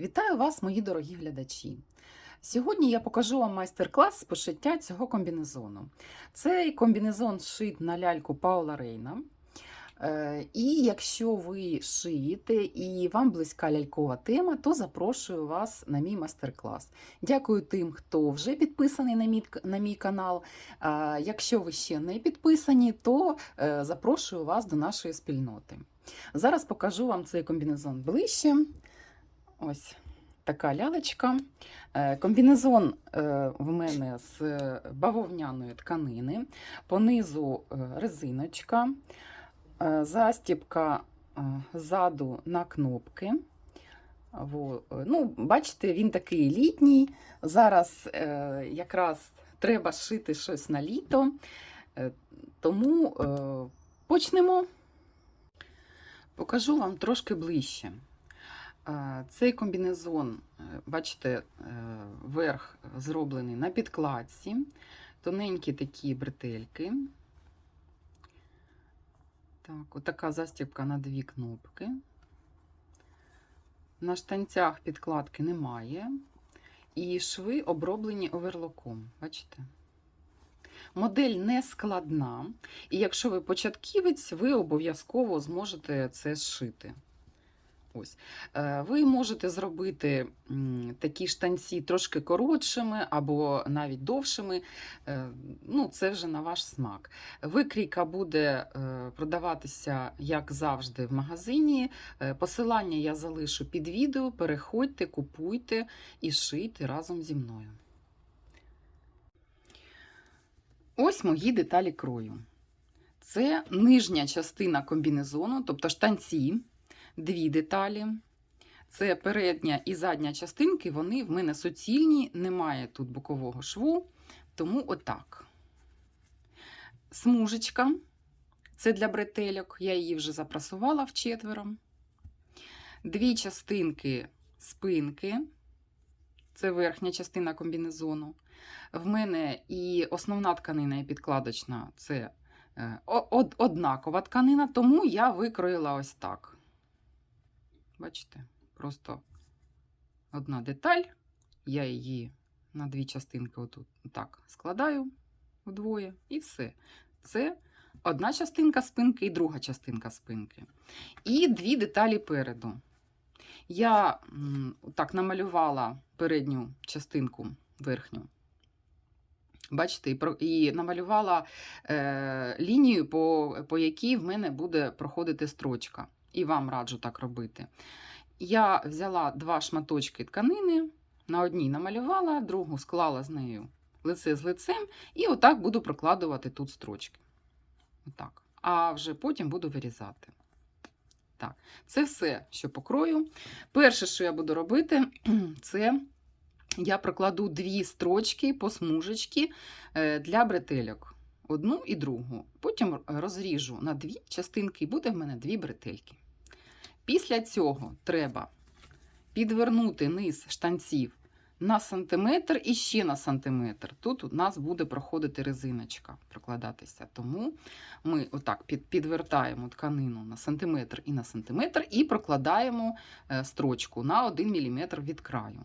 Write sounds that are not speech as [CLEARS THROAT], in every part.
Вітаю вас, мої дорогі глядачі! Сьогодні я покажу вам майстер-клас з пошиття цього комбінезону. Цей комбінезон шит на ляльку Паула Рейна. Е, І якщо ви шиєте і вам близька лялькова тема, то запрошую вас на мій майстер-клас. Дякую тим, хто вже підписаний на мій, на мій канал. Якщо ви ще не підписані, то е, запрошую вас до нашої спільноти. Зараз покажу вам цей комбінезон ближче. Ось така лялечка. Е, Комбінезон е, в мене з бавовняної тканини, понизу е, резиночка, застібка е, ззаду на кнопки. Ну, бачите, він такий літній. Зараз якраз треба шити щось на літо, тому почнемо. Покажу вам трошки ближче. Е, Цей комбінезон, е, бачите, е, верх зроблений на підкладці, тоненькі такі бретельки. Так, отака застібка на дві кнопки. На штанцях підкладки немає. І шви оброблені оверлоком. Бачите? Модель не складна, і якщо ви початківець, ви обов'язково зможете це зшити. Ось. Е, Ви можете зробити такі штанці трошки коротшими або навіть довшими. Е, Ну, це вже на ваш смак. Викрійка буде е, продаватися, як завжди, в магазині. Посилання я залишу під відео. Переходьте, купуйте і шийте разом зі мною. Ось мої деталі крою. Це нижня частина комбінезону, тобто штанці, дві деталі. Це передня і задня частинки, вони в мене суцільні, немає тут бокового шву, тому отак. Смужечка це для бретельок, я її вже запрасувала вчетверо. Дві частинки спинки, це верхня частина комбінезону. В мене і основна тканина, і підкладочна це е, однакова тканина, тому я викроїла ось так. Бачите, просто одна деталь, я її на дві частинки отут так складаю вдвоє, і все. Це одна частинка спинки і друга частинка спинки. І дві деталі переду. Я так намалювала передню частинку верхню. Бачите, і, намалювала е, лінію, по, по якій в мене буде проходити строчка. І вам раджу так робити. Я взяла два шматочки тканини, на одній намалювала, другу склала з нею лице з лицем, і отак буду прокладувати тут строчки. Отак. А вже потім буду вирізати. Так, це все, що покрою. Перше, що я буду робити, [CLEARS THROAT] це я прокладу дві строчки по смужечки е, для бретельок. Одну і другу. Потім розріжу на дві частинки, і буде в мене дві бретельки. Після цього треба підвернути низ штанців на сантиметр і ще на сантиметр. Тут у нас буде проходити резиночка, прокладатися. Тому ми отак підвертаємо тканину на сантиметр і на сантиметр і прокладаємо е, строчку на 1 мм від краю.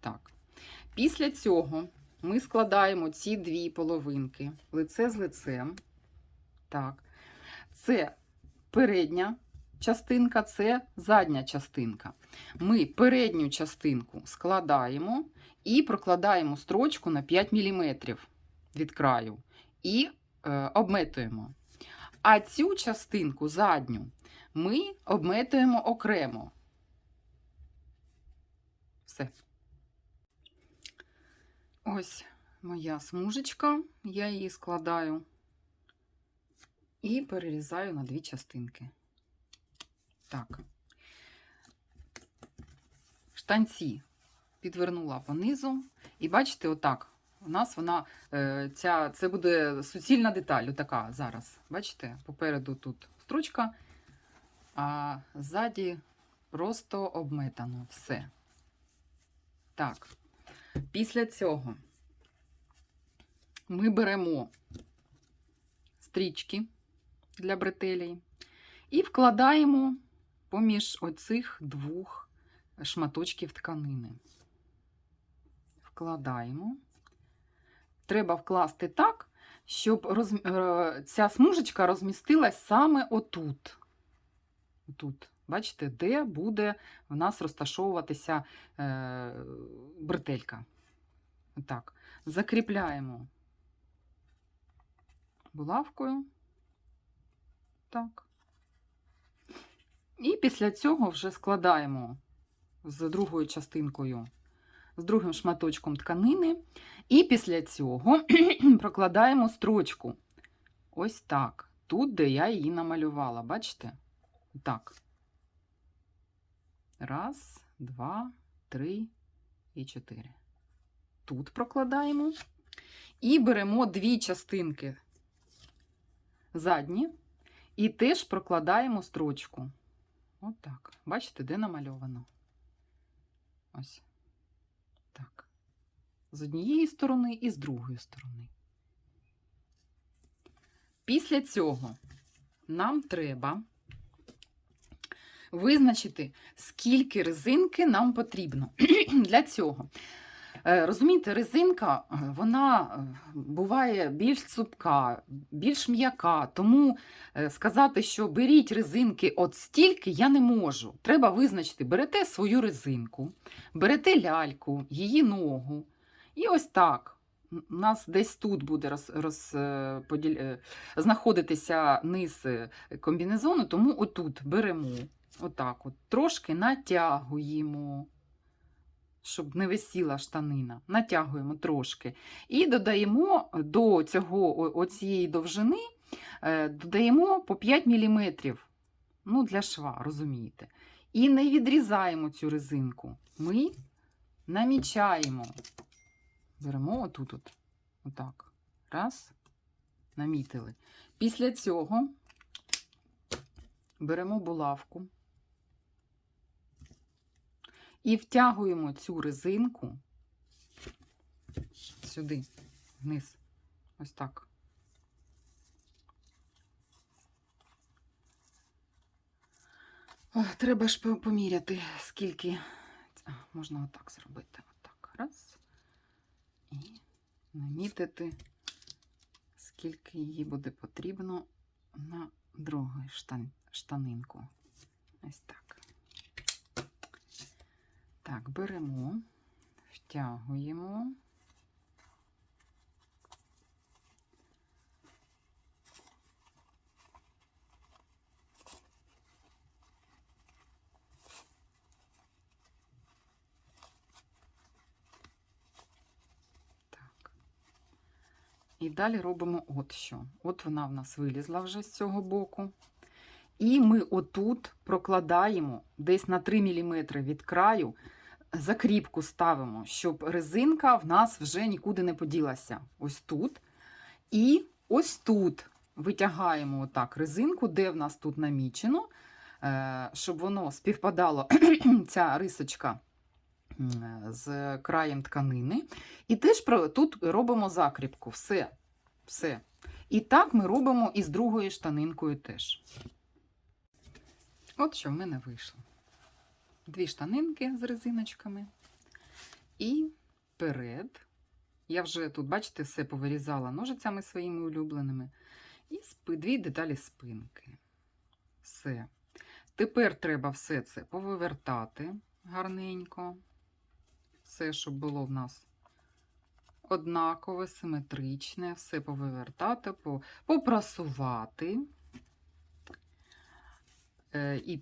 Так. Після цього ми складаємо ці дві половинки лице з лицем. Так. Це передня частинка, це задня частинка. Ми передню частинку складаємо і прокладаємо строчку на 5 мм від краю і е, обметуємо. А цю частинку задню ми обметуємо окремо. Все. Ось моя смужечка, я її складаю і перерізаю на дві частинки. Так. Штанці підвернула понизу. І бачите, отак. У нас вона, е, ця, це буде суцільна деталь, така зараз. Бачите, попереду тут строчка, а ззаді просто обметано все. Так. Після цього ми беремо стрічки для бретелей і вкладаємо поміж оцих двох шматочків тканини. Вкладаємо. Треба вкласти так, щоб роз... е, ця смужечка розмістилась саме отут. Тут, бачите, де буде в нас розташовуватися е, бретелька. Так, закріпляємо булавкою. Так. І після цього вже складаємо з другою частинкою, з другим шматочком тканини. І після цього [CLEARS THROAT] прокладаємо строчку. Ось так. Тут, де я її намалювала, бачите? Так. Раз, два, три і чотири. Тут прокладаємо. І беремо дві частинки задні, і теж прокладаємо строчку. Отак. Бачите, де намальовано? Ось. Так. З однієї сторони і з другої сторони. Після цього нам треба визначити, скільки резинки нам потрібно. [CLEARS THROAT] Для цього. Е, Розумієте, резинка е, вона е, буває більш цупка, більш м'яка. Тому сказати, що беріть резинки от стільки, я не можу. Треба визначити, берете свою резинку, берете ляльку, її ногу. І ось так. У нас десь тут буде роз, роз, поділ- знаходитися низ комбінезону, тому отут беремо, отак от, трошки натягуємо щоб не висіла штанина. Натягуємо трошки. І додаємо до цього, оцієї довжини е, додаємо по 5 мм. Ну, для шва, розумієте. І не відрізаємо цю резинку. Ми намічаємо. Беремо отут, от, отак. Раз, намітили. Після цього беремо булавку. І втягуємо цю резинку сюди, вниз. Ось так. Ох, треба ж поміряти, скільки. А, Можна отак зробити. Отак. Раз. І намітити, скільки її буде потрібно на другу штан... штанинку. Ось так. Так, беремо, втягуємо. І далі робимо от що. От вона в нас вилізла вже з цього боку. І ми отут прокладаємо десь на 3 мм від краю, закріпку ставимо, щоб резинка в нас вже нікуди не поділася. Ось тут. І ось тут витягаємо отак резинку, де в нас тут намічено, е, щоб воно співпадало, [CLEARS THROAT] ця рисочка з краєм тканини. І теж тут робимо закріпку. Все. Все. І так ми робимо і з другою штанинкою теж. От що в мене вийшло. Дві штанинки з резиночками. І перед. Я вже тут, бачите, все повирізала ножицями своїми улюбленими. І дві деталі спинки. Все. Тепер треба все це повивертати гарненько. Все, щоб було в нас однакове, симетричне, все повивертати, попрасувати. Е, і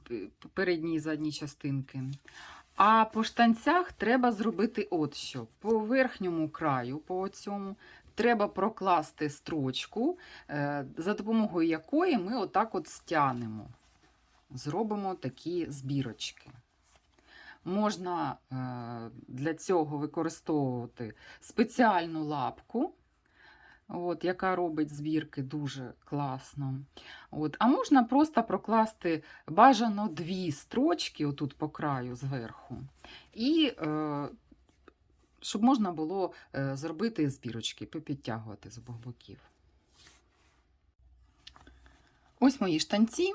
передні і задні частинки. А по штанцях треба зробити от що. По верхньому краю, по цьому, треба прокласти строчку, е, за допомогою якої ми отак от стянемо. Зробимо такі збірочки. Можна е, для цього використовувати спеціальну лапку, от, яка робить збірки дуже класно. От. А можна просто прокласти бажано дві строчки отут по краю зверху, і е, щоб можна було е, зробити збірочки, попідтягувати з обох боків. Ось мої штанці.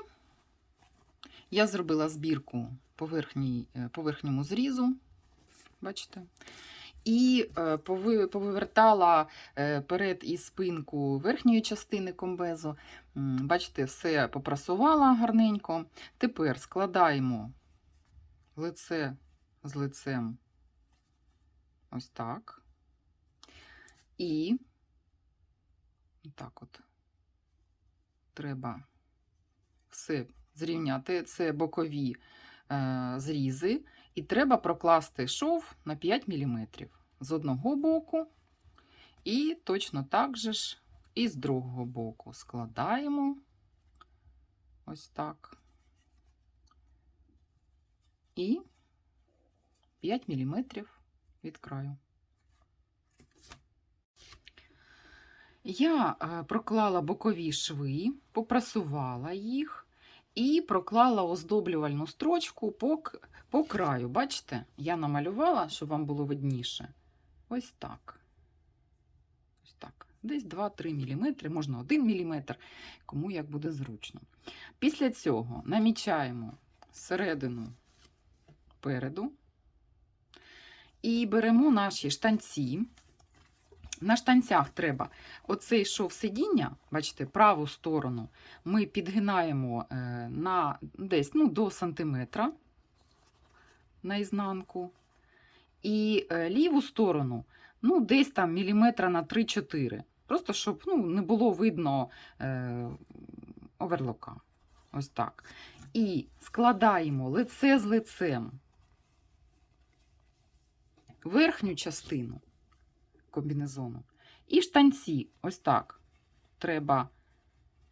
Я зробила збірку по, е, верхньому зрізу, бачите? І е, повивертала е, перед і спинку верхньої частини комбезу. Бачите, все попрасувала гарненько. Тепер складаємо лице з лицем ось так. І так от треба все зрівняти. Це бокові зрізи. І треба прокласти шов на 5 мм з одного боку. І точно так же ж і з другого боку складаємо ось так. І 5 мм від краю. Я е, проклала бокові шви, попрасувала їх і проклала оздоблювальну строчку по, по краю. Бачите, я намалювала, щоб вам було видніше. Ось так. Ось так. Десь 2-3 мм, можна 1 мм, кому як буде зручно. Після цього намічаємо середину переду і беремо наші штанці. На штанцях треба оцей шов сидіння, бачите, праву сторону ми підгинаємо е, на десь ну, до сантиметра на ізнанку. І е, ліву сторону ну, десь там міліметра на 3-4. Просто щоб ну, не було видно е, оверлока. Ось так. І складаємо лице з лицем верхню частину комбінезону. І штанці, ось так. Треба,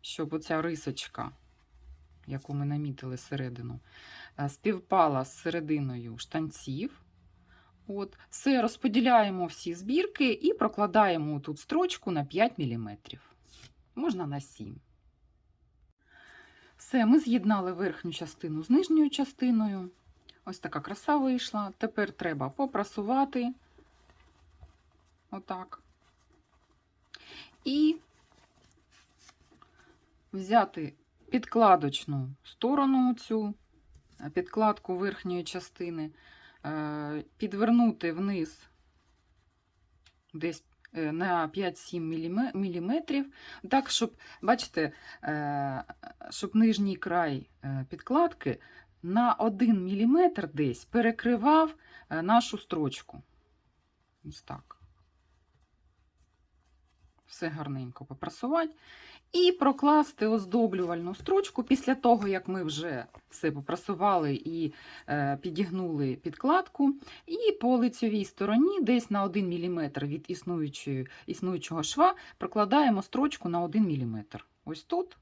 щоб оця рисочка, яку ми намітили середину, е, співпала з серединою штанців. От, Все, розподіляємо всі збірки і прокладаємо тут строчку на 5 мм. Можна на 7. Все, ми з'єднали верхню частину з нижньою частиною. Ось така краса вийшла. Тепер треба попрасувати. Отак. І взяти підкладочну сторону цю підкладку верхньої частини, е, підвернути вниз десь е, на 5-7 мм, так, щоб, бачите, е, щоб нижній край підкладки на 1 мм десь перекривав нашу строчку. Ось так. Все гарненько попрасувати. І прокласти оздоблювальну строчку після того, як ми вже все попрасували і е, підігнули підкладку. І по лицьовій стороні, десь на 1 мм від існуючої, існуючого шва, прокладаємо строчку на 1 мм. Ось тут.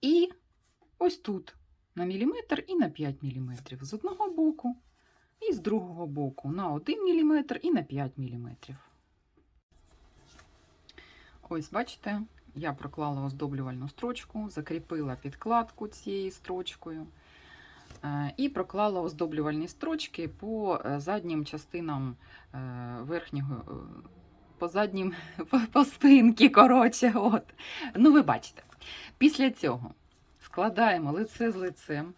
І ось тут на міліметр і на 5 мм. З одного боку і з другого боку на 1 мм і на 5 мм. Ось, бачите, я проклала оздоблювальну строчку, закріпила підкладку цією строчкою е, і проклала оздоблювальні строчки по е, заднім частинам е, верхнього, по заднім [LAUGHS] по, спинці, коротше. От. Ну, ви бачите. Після цього складаємо лице з лицем.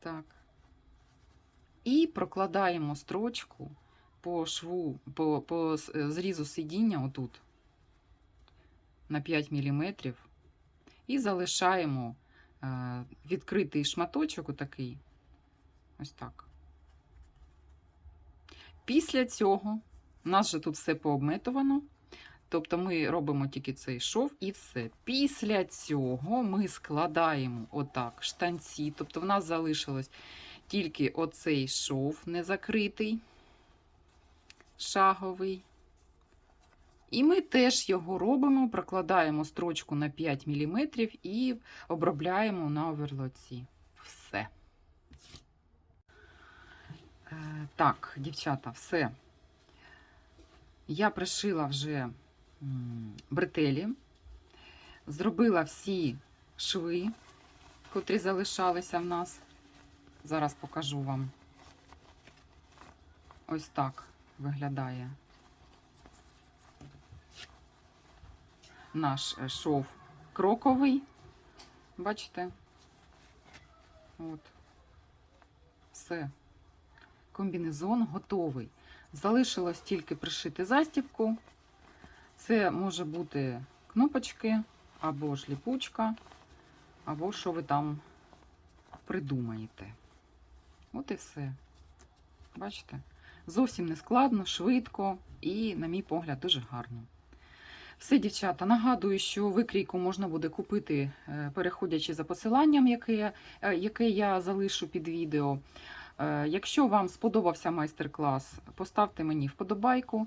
Так. І прокладаємо строчку по шву, по, по е, зрізу сидіння отут на 5 мм і залишаємо відкритий шматочок отакий. Ось так. Після цього у нас же тут все пообметовано. Тобто ми робимо тільки цей шов і все. Після цього ми складаємо отак штанці. Тобто в нас залишилось тільки оцей шов незакритий, шаговий. І ми теж його робимо, прокладаємо строчку на 5 мм і обробляємо на оверлоці. Все. Е, Так, дівчата, все. Я пришила вже бретелі, зробила всі шви, котрі залишалися в нас. Зараз покажу вам. Ось так виглядає наш е, шов кроковий. Бачите? От. Все. Комбінезон готовий. Залишилось тільки пришити застібку. Це може бути кнопочки, або ж ліпучка, або що ви там придумаєте. От і все. Бачите? Зовсім не складно, швидко і, на мій погляд, дуже гарно. Все, дівчата, нагадую, що викрійку можна буде купити, е, переходячи за посиланням, яке, е, яке я залишу під відео. Е, Якщо вам сподобався майстер-клас, поставте мені вподобайку.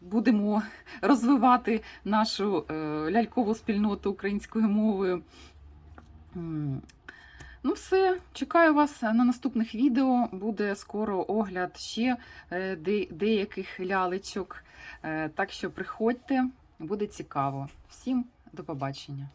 Будемо розвивати нашу лялькову спільноту українською мовою. Ну, все, чекаю вас на наступних відео. Буде скоро огляд ще е, де- деяких лялечок. Е, Так що приходьте, буде цікаво. Всім до побачення.